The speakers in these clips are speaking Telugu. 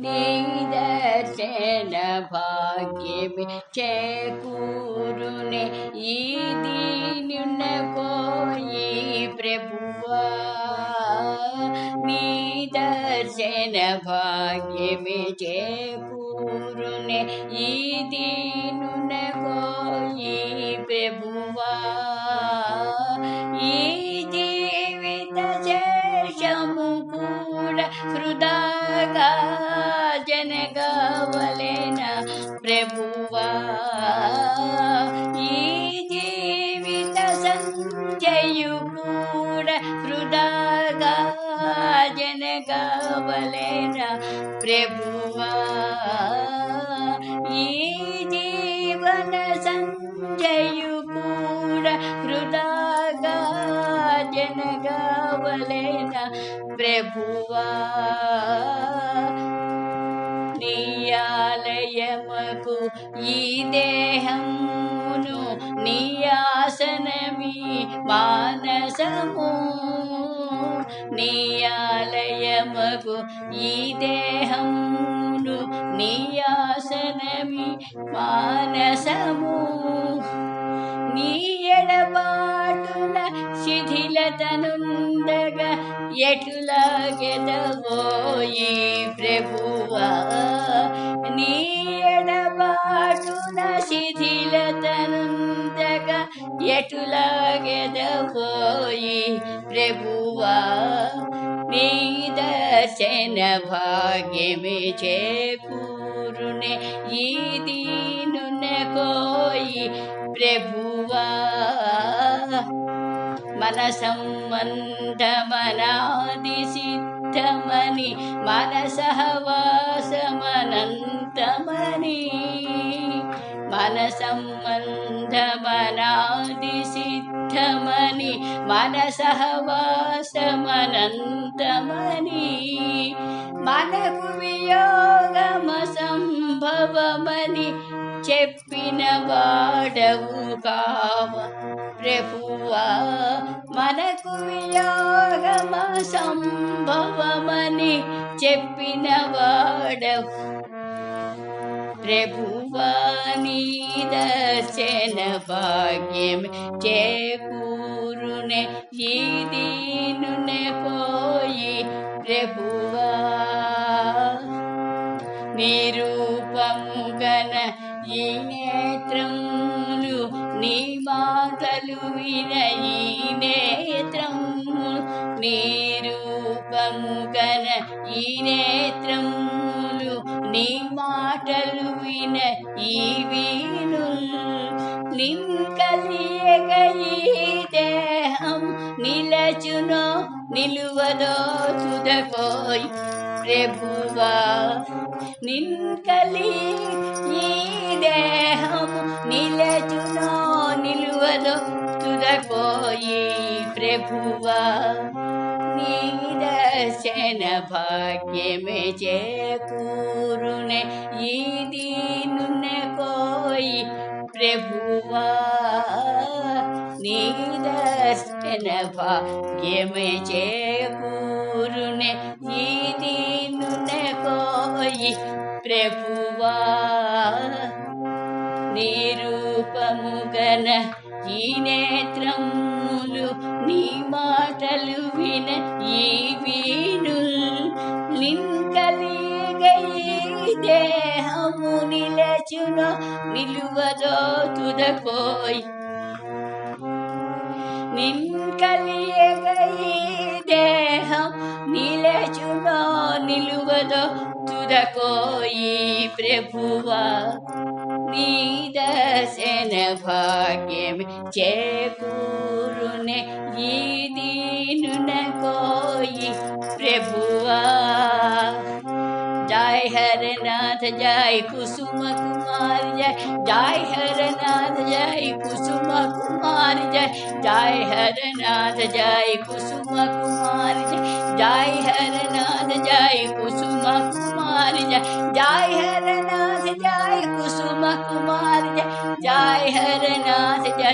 నీ దర్శన భాగ్యమి చేకూరునే ఈ దీనున కోయి ప్రభువా నీ దర్శన భాగ్యమి చేకూరునే ఈ దీనున జనగవలెన ప్రభువా. ఈ జీవిత సంజయు కూడా హృదయగా జనగవలెన ప్రభువా. ఈ జీవన సంజయు కూడా హృదయగా జనగవలెన ప్రభువా. నీయాలయమకు ఈ దేహమును నియాసనమి మానసము నీయాలయమకు ఈ దేహమును నియాసనమి మానసము నీ ఎడబాటున శిథిలతనుండగా ఈ ప్రభువా నీ ఎడబాటున శిథిలతనుండగా ఎటులాగెదవోయి ప్రభువా నీ దర్శన భాగ్యమే చేకూరునే ఈ దీనున కోయి ప్రభువా మన సంబంధమనాది సిద్ధమని మన సహవాసమనంతమని మన సంబంధమనాది సిద్ధమని మన సహవాసమనంతమని మనకు వియోగమ సంభవమని చెప్పిన వాడవు కావ ప్రభువా మనకు వియోగమ సంభవమని చెప్పిన వాడవు. ప్రభువాని దర్శన భాగ్యం చేకూరునే ఈ దీనునే పోయి ప్రభువా. నిరూపముగన ఈ నేత్రములు నీ మాటలు విన ఈ నేత్రము నిరూపముగన ఈ నేత్రములు నీ మాటలు విన ఈ వీణు నింకలియగ ఈ దేహం నిలచునో నిలువదో తుదకోయ్ ప్రభువా. నిన్కలి ఈ దేహం నిలచునో నిలువదో తుదకోయి प्रभुवा निरशनभाे मे चे पूरु यदि नून को प्रभुवा। निरशनभाे मे चे पूरु यदि नून कोई प्रभुवा। निरूपमुगन ఈ నేత్రములు నీ మాటలు విన ఈ వీణు లింకలిగ దేహము నిలచున నిలువదో తుదకోయ్ నిన్కలియగ ఈ దేహం నిలచునో నిలువదో తుదకోయి ప్రభువా. दर्शन भाग्य में जय गुरु ने ये दीन न कोई प्रभुआ। जय हर नाथ जय कुसुम कुमार जय जय हर नाथ जय कुसुम कुमार जय जय हर नाथ जय कुसुम कुमार जय जय हर नाथ जय कुसुम कुमार जय जय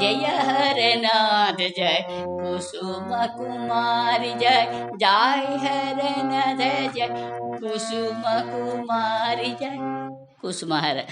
जय हरनाथ जय। कुसुम कुमार जय। जय हरनाथ जय। कुसुम कुमार जय। कुसुमहर